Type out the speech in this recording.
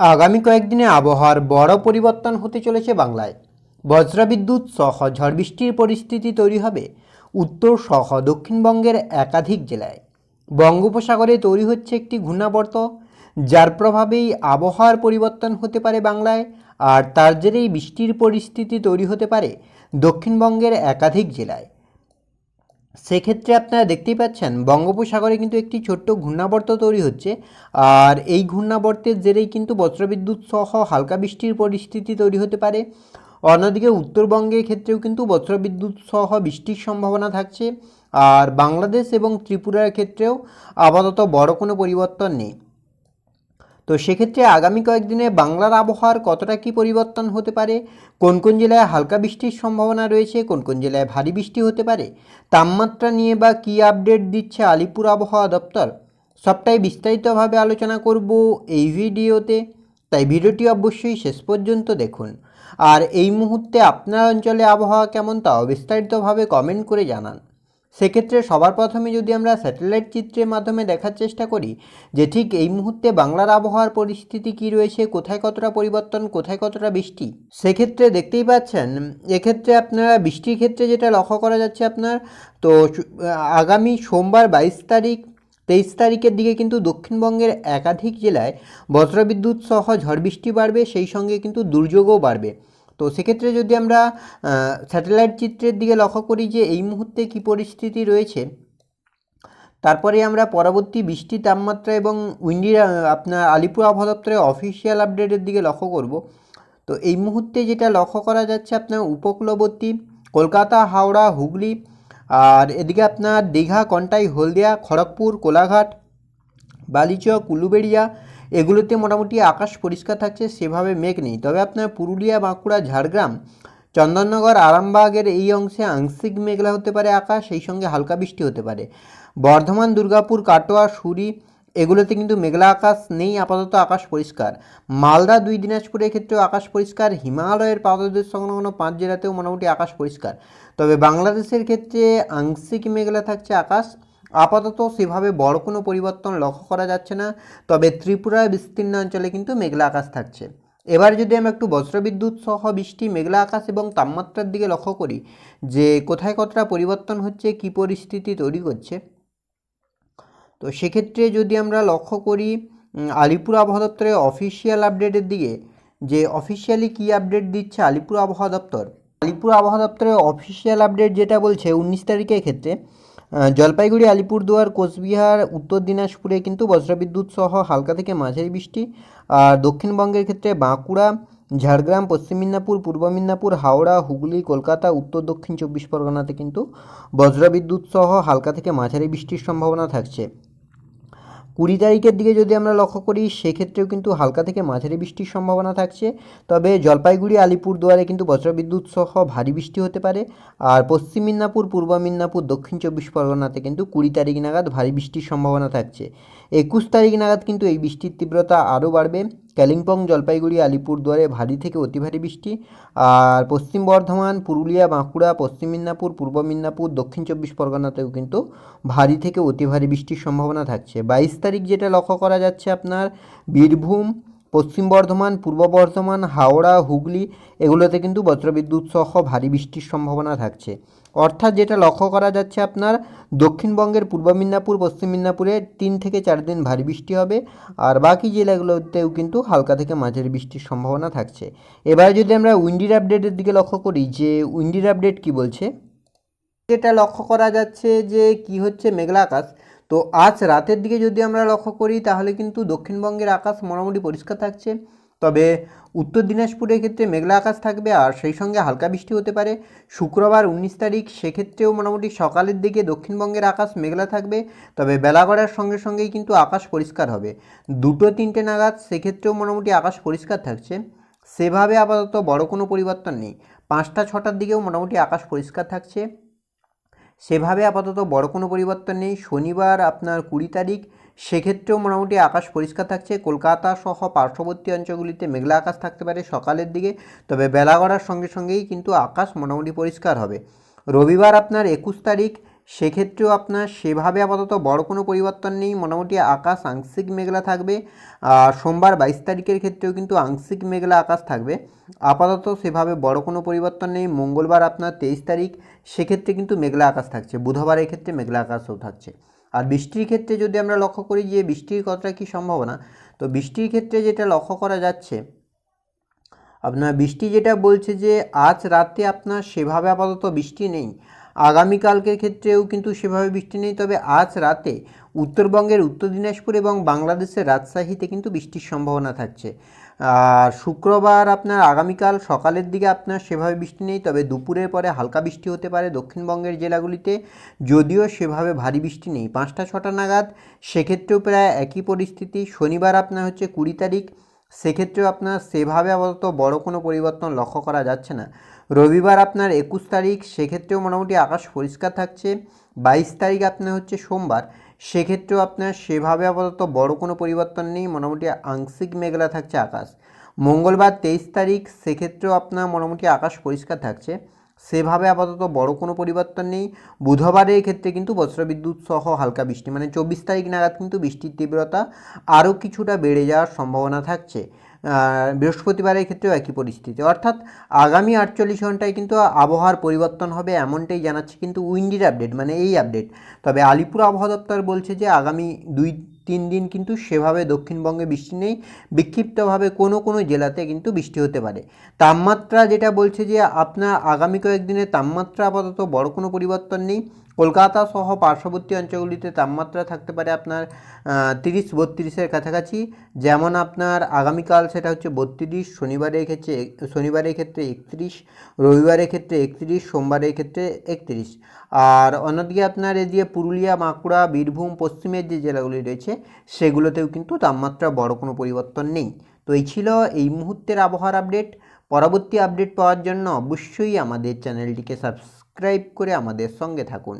আগামী কয়েকদিনে আবহাওয়ার বড় পরিবর্তন হতে চলেছে বাংলায়। বজ্রবিদ্যুৎ সহ ঝড় বৃষ্টির পরিস্থিতি তৈরি হবে উত্তর সহ দক্ষিণবঙ্গের একাধিক জেলায়। বঙ্গোপসাগরে তৈরি হচ্ছে একটি ঘূর্ণাবর্ত, যার প্রভাবেই আবহাওয়ার পরিবর্তন হতে পারে বাংলায়, আর তার জেরেই বৃষ্টির পরিস্থিতি তৈরি হতে পারে দক্ষিণবঙ্গের একাধিক জেলায়। সেক্ষেত্রে আপনারা দেখতেই পাচ্ছেন, বঙ্গোপসাগরে কিন্তু একটি ছোট্ট ঘূর্ণাবর্ত তৈরি হচ্ছে। আর এই ঘূর্ণাবর্তের জেরেই কিন্তু বজ্রবিদ্যুৎ সহ হালকা বৃষ্টির পরিস্থিতি তৈরি হতে পারে। অন্যদিকে উত্তরবঙ্গের ক্ষেত্রেও কিন্তু বজ্রবিদ্যুৎ সহ বৃষ্টির সম্ভাবনা থাকছে। আর বাংলাদেশ এবং ত্রিপুরার ক্ষেত্রেও আপাতত বড় কোনো পরিবর্তন নেই। তো সেক্ষেত্রে আগামী কয়েকদিনে বাংলার আবহাওয়ার কতটা কী পরিবর্তন হতে পারে? কোন কোন জেলায় হালকা বৃষ্টির সম্ভাবনা রয়েছে? কোন কোন জেলায় ভারী বৃষ্টি হতে পারে? তাপমাত্রা নিয়ে বা কী আপডেট দিচ্ছে আলিপুর আবহাওয়া দপ্তর? সবটাই বিস্তারিতভাবে আলোচনা করব এই ভিডিওতে। তাই ভিডিওটি অবশ্যই শেষ পর্যন্ত দেখুন। আর এই মুহূর্তে আপনার অঞ্চলে আবহাওয়া কেমন তাও বিস্তারিতভাবে কমেন্ট করে জানান। সেক্ষেত্রে সবার প্রথমে যদি আমরা স্যাটেলাইট চিত্রের মাধ্যমে দেখার চেষ্টা করি যে ঠিক এই মুহূর্তে বাংলার আবহাওয়ার পরিস্থিতি কি রয়েছে, কোথায় কতটা পরিবর্তন, কোথায় কতটা বৃষ্টি, সেক্ষেত্রে দেখতেই পাচ্ছেন, এক্ষেত্রে আপনারা বৃষ্টির ক্ষেত্রে যেটা লক্ষ্য করা যাচ্ছে আপনার, তো আগামী সোমবার বাইশ তারিখ, তেইশ তারিখের দিকে কিন্তু দক্ষিণবঙ্গের একাধিক জেলায় বজ্রবিদ্যুৎ সহ ঝড় বৃষ্টি বাড়বে, সেই সঙ্গে কিন্তু দুর্যোগও বাড়বে। তো সেক্ষেত্রে যদি আমরা স্যাটেলাইট চিত্রের দিকে লক্ষ্য করি যে এই মুহূর্তে কী পরিস্থিতি রয়েছে, তারপরে আমরা পরবর্তী বৃষ্টি তাপমাত্রা এবং উইন্ডির আপনার আলিপুর আবহাওয়া অফিসিয়াল আপডেটের দিকে লক্ষ্য করব। তো এই মুহূর্তে যেটা লক্ষ্য করা যাচ্ছে আপনার উপকূলবর্তী কলকাতা, হাওড়া, হুগলি, আর এদিকে আপনার দীঘা, কন্টাই, হলদিয়া, খড়গপুর, কোলাঘাট, বালিচক, উলুবেড়িয়া এগুলোতে মোটামুটি আকাশ পরিষ্কার থাকছে, সেভাবে মেঘ নেই। তবে আপনার পুরুলিয়া, বাঁকুড়া, ঝাড়গ্রাম, চন্দননগর, আরামবাগের এই অংশে আংশিক মেঘলা হতে পারে আকাশ, সেই সঙ্গে হালকা বৃষ্টি হতে পারে। বর্ধমান, দুর্গাপুর, কাটোয়া, সুরি, এগুলোতে কিন্তু মেঘলা আকাশ নেই, আপাতত আকাশ পরিষ্কার। মালদা, দুই দিনাজপুরের ক্ষেত্রেও আকাশ পরিষ্কার। হিমালয়ের পাদদেশ সংলগ্ন পাঁচ জেলাতেও মোটামুটি আকাশ পরিষ্কার। তবে বাংলাদেশের ক্ষেত্রে আংশিক মেঘলা থাকছে আকাশ। আপাতত সেভাবে বড় কোনো পরিবর্তন লক্ষ্য করা যাচ্ছে না, তবে ত্রিপুরার বিস্তীর্ণ অঞ্চলে কিন্তু মেঘলা আকাশ থাকছে। এবার যদি আমরা একটু বজ্রবিদ্যুৎ সহ বৃষ্টি, মেঘলা আকাশ এবং তাপমাত্রার দিকে লক্ষ্য করি, যে কোথায় কতটা পরিবর্তন হচ্ছে, কী পরিস্থিতি তৈরি করছে, তো সেক্ষেত্রে যদি আমরা লক্ষ্য করি আলিপুর আবহাওয়া দপ্তরের অফিসিয়াল আপডেটের দিকে, যে অফিসিয়ালি কী আপডেট দিচ্ছে আলিপুর আবহাওয়া দপ্তর? আলিপুর আবহাওয়া দপ্তরের অফিসিয়াল আপডেট যেটা বলছে উনিশ তারিখের ক্ষেত্রে জলপাইগুড়ি, আলিপুরদুয়ার, কোচবিহার, উত্তর দিনাজপুরে কিন্তু বজ্রবিদ্যুৎ সহ হালকা থেকে মাঝারি বৃষ্টি। আর দক্ষিণবঙ্গের ক্ষেত্রে বাঁকুড়া, ঝাড়গ্রাম, পশ্চিম মিদনাপুর, পূর্ব মিদনাপুর, হাওড়া, হুগলি, কলকাতা, উত্তর দক্ষিণ চব্বিশ পরগনাতে কিন্তু বজ্রবিদ্যুৎ সহ হালকা থেকে মাঝারি বৃষ্টির সম্ভাবনা থাকছে। কুড়ি তারিখের দিকে যদি আমরা লক্ষ্য করি, সেক্ষেত্রেও কিন্তু হালকা থেকে মাঝারি বৃষ্টির সম্ভাবনা থাকছে। তবে জলপাইগুড়ি আলিপুর দুয়ারে কিন্তু বজ্রবিদ্যুৎ সহ ভারী বৃষ্টি হতে পারে। আর পশ্চিম মিদনাপুর, পূর্ব মিদনাপুর, দক্ষিণ চব্বিশ পরগনাতে কিন্তু কুড়ি তারিখ নাগাদ ভারী বৃষ্টির সম্ভাবনা থাকছে। একুশ তারিখ নাগাদ কিন্তু এই বৃষ্টির তীব্রতা আরও বাড়বে। কালিম্পং, জলপাইগুড়ি, আলিপুরদুয়ারে ভারী থেকে অতি ভারী বৃষ্টি। আর পশ্চিম বর্ধমান, পুরুলিয়া, বাঁকুড়া, পশ্চিম মিদনাপুর, পূর্ব মিদনাপুর, দক্ষিণ চব্বিশ পরগনাতেও কিন্তু ভারী থেকে অতি ভারী বৃষ্টির সম্ভাবনা থাকছে। বাইশ তারিখ যেটা লক্ষ্য করা যাচ্ছে আপনার, বীরভূম পশ্চিম বর্ধমান, পূর্ব বর্ধমান, হাওড়া, হুগলি, এগুলোতে কিন্তু বজ্রবিদ্যুৎ সহ ভারী বৃষ্টির সম্ভাবনা থাকছে। অর্থাৎ যেটা লক্ষ্য করা যাচ্ছে আপনার, দক্ষিণবঙ্গের পূর্ব মিদনাপুর, পশ্চিম মিদনাপুরে তিন থেকে চার দিন ভারী বৃষ্টি হবে, আর বাকি জেলাগুলোতেও কিন্তু হালকা থেকে মাঝারি বৃষ্টির সম্ভাবনা থাকছে। এবার যদি আমরা উইন্ডির আপডেটের দিকে লক্ষ্য করি, যে উইন্ডির আপডেট কি বলছে? যেটা লক্ষ্য করা যাচ্ছে যে কি হচ্ছে মেঘলা আকাশ। তো আজ রাতের দিকে যদি আমরা লক্ষ্য করি, তাহলে কিন্তু দক্ষিণবঙ্গের আকাশ মোটামুটি পরিষ্কার থাকছে। তবে উত্তর দিনাজপুরের ক্ষেত্রে মেঘলা আকাশ থাকবে আর সেই সঙ্গে হালকা বৃষ্টি হতে পারে। শুক্রবার উনিশ তারিখ, সেক্ষেত্রেও মোটামুটি সকালের দিকে দক্ষিণবঙ্গের আকাশ মেঘলা থাকবে। তবে বেলা গড়ার সঙ্গে সঙ্গেই কিন্তু আকাশ পরিষ্কার হবে। দুটো তিনটে নাগাদ সেক্ষেত্রেও মোটামুটি আকাশ পরিষ্কার থাকছে। সেভাবে আপাতত বড় কোনো পরিবর্তন নেই। পাঁচটা, ছটার দিকেও মোটামুটি আকাশ পরিষ্কার থাকছে। সেভাবে আপাতত বড় কোনো পরিবর্তন নেই। শনিবার আপনার কুড়ি তারিখ, সেক্ষেত্রেও মোটামুটি আকাশ পরিষ্কার থাকছে। কলকাতা সহ পার্শ্ববর্তী অঞ্চলগুলিতে মেঘলা আকাশ থাকতে পারে সকালের দিকে, তবে বেলা গড়ার সঙ্গে সঙ্গেই কিন্তু আকাশ মোটামুটি পরিষ্কার হবে। রবিবার আপনার একুশ তারিখ সেক্ষেত্রেও আপনার সেভাবে আপাতত বড় কোনো পরিবর্তন নেই। মোটামুটি আকাশ আংশিক মেঘলা থাকবে। সোমবার বাইশ তারিখের ক্ষেত্রেও কিন্তু আংশিক মেঘলা আকাশ থাকবে। আপাতত সেভাবে বড় কোনো পরিবর্তন নেই। মঙ্গলবার আপনার তেইশ তারিখ, সেক্ষেত্রে কিন্তু মেঘলা আকাশ থাকছে। বুধবারের ক্ষেত্রে মেঘলা আকাশও থাকছে। আর বৃষ্টির ক্ষেত্রে যদি আমরা লক্ষ্য করি যে বৃষ্টির কতটা কী সম্ভাবনা? তো বৃষ্টির ক্ষেত্রে যেটা লক্ষ্য করা যাচ্ছে আপনার বৃষ্টি যেটা বলছে যে আজ রাতে আপনার সেভাবে আপাতত বৃষ্টি নেই। আগামীকালকের ক্ষেত্রেও কিন্তু সেভাবে বৃষ্টি নেই, তবে আজ রাতে উত্তরবঙ্গের উত্তর দিনাজপুর এবং বাংলাদেশের রাজশাহীতে কিন্তু বৃষ্টির সম্ভাবনা থাকছে। আর শুক্রবার আপনার আগামীকাল সকালের দিকে আপনার সেভাবে বৃষ্টি নেই, তবে দুপুরের পরে হালকা বৃষ্টি হতে পারে দক্ষিণবঙ্গের জেলাগুলিতে, যদিও সেভাবে ভারী বৃষ্টি নেই। পাঁচটা ছটা নাগাদ, সেক্ষেত্রেও প্রায় একই পরিস্থিতি। শনিবার আপনার হচ্ছে কুড়ি তারিখ সেক্ষেত্রেও আপনার সেভাবে আপাতত বড় কোনো পরিবর্তন লক্ষ্য করা যাচ্ছে না। রবিবার আপনার একুশ তারিখ, সেক্ষেত্রেও মোটামুটি আকাশ পরিষ্কার থাকছে। বাইশ তারিখ আপনার হচ্ছে সোমবার, সেক্ষেত্রেও আপনার সেভাবে আপাতত বড় কোনো পরিবর্তন নেই, মোটামুটি আংশিক মেঘলা থাকছে আকাশ। মঙ্গলবার তেইশ তারিখ, সেক্ষেত্রেও আপনার মোটামুটি আকাশ পরিষ্কার থাকছে। সেভাবে আপাতত বড় কোনো পরিবর্তন নেই। বুধবারের ক্ষেত্রে কিন্তু বজ্রবিদ্যুৎ সহ হালকা বৃষ্টি মানে চব্বিশ তারিখ নাগাদ কিন্তু বৃষ্টির তীব্রতা আরও কিছুটা বেড়ে যাওয়ার সম্ভাবনা থাকছে। বৃহস্পতিবারের ক্ষেত্রেও একই পরিস্থিতি। অর্থাৎ আগামী আটচল্লিশ ঘন্টায় কিন্তু আবহাওয়ার পরিবর্তন হবে এমনটাই জানাচ্ছে কিন্তু উইন্ডির আপডেট মানে এই আপডেট। তবে আলিপুর আবহাওয়া দপ্তর বলছে যে আগামী দুই তিন দিন কিন্তু সেভাবে দক্ষিণবঙ্গে বৃষ্টি নেই। বিক্ষিপ্তভাবে কোনো কোনো জেলাতে কিন্তু বৃষ্টি হতে পারে। তাপমাত্রা যেটা বলছে যে আপনার আগামী কয়েকদিনের তাপমাত্রা আপাতত বড় কোনো পরিবর্তন নেই। কলকাতা সহ পার্শ্ববর্তী অঞ্চলগুলিতে তাপমাত্রা থাকতে পারে আপনার তিরিশ, বত্রিশের কাছাকাছি। যেমন আপনার আগামীকাল সেটা হচ্ছে বত্রিশ, শনিবারের ক্ষেত্রে শনিবারের ক্ষেত্রে একত্রিশ, রবিবারের ক্ষেত্রে একত্রিশ, সোমবারের ক্ষেত্রে একত্রিশ। আর অন্যদিকে আপনার এই যে পুরুলিয়া, বাঁকুড়া, বীরভূম, পশ্চিমের যে জেলাগুলি রয়েছে, সেগুলোতেও কিন্তু তাপমাত্রা বড় কোনো পরিবর্তন নেই। তো এই ছিল এই মুহূর্তের আবহাওয়ার আপডেট। পরবর্তী আপডেট পাওয়ার জন্য অবশ্যই আমাদের চ্যানেলটিকে সাবস্ক্রাইব করে আমাদের সঙ্গে থাকুন।